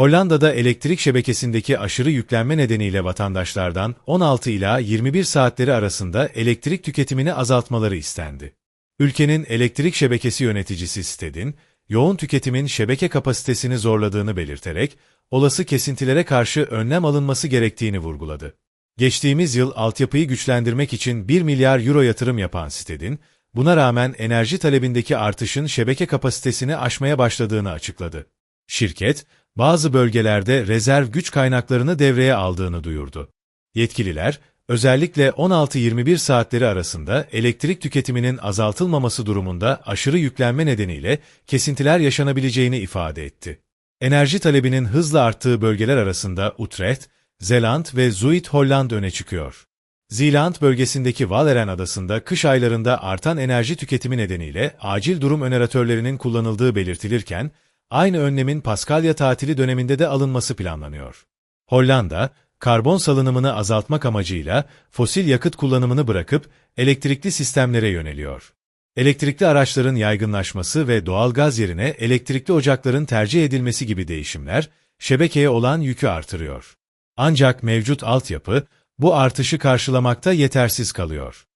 Hollanda'da elektrik şebekesindeki aşırı yüklenme nedeniyle vatandaşlardan 16 ila 21 saatleri arasında elektrik tüketimini azaltmaları istendi. Ülkenin elektrik şebekesi yöneticisi Stedin, yoğun tüketimin şebeke kapasitesini zorladığını belirterek, olası kesintilere karşı önlem alınması gerektiğini vurguladı. Geçtiğimiz yıl altyapıyı güçlendirmek için 1 milyar euro yatırım yapan Stedin, buna rağmen enerji talebindeki artışın şebeke kapasitesini aşmaya başladığını açıkladı. Şirket, bazı bölgelerde rezerv güç kaynaklarını devreye aldığını duyurdu. Yetkililer, özellikle 16-21 saatleri arasında elektrik tüketiminin azaltılmaması durumunda aşırı yüklenme nedeniyle kesintiler yaşanabileceğini ifade etti. Enerji talebinin hızla arttığı bölgeler arasında Utrecht, Zeeland ve Zuid-Holland öne çıkıyor. Zeeland bölgesindeki Valeren adasında kış aylarında artan enerji tüketimi nedeniyle acil durum öneratörlerinin kullanıldığı belirtilirken, aynı önlemin Paskalya tatili döneminde de alınması planlanıyor. Hollanda, karbon salınımını azaltmak amacıyla fosil yakıt kullanımını bırakıp elektrikli sistemlere yöneliyor. Elektrikli araçların yaygınlaşması ve doğal gaz yerine elektrikli ocakların tercih edilmesi gibi değişimler, şebekeye olan yükü artırıyor. Ancak mevcut altyapı, bu artışı karşılamakta yetersiz kalıyor.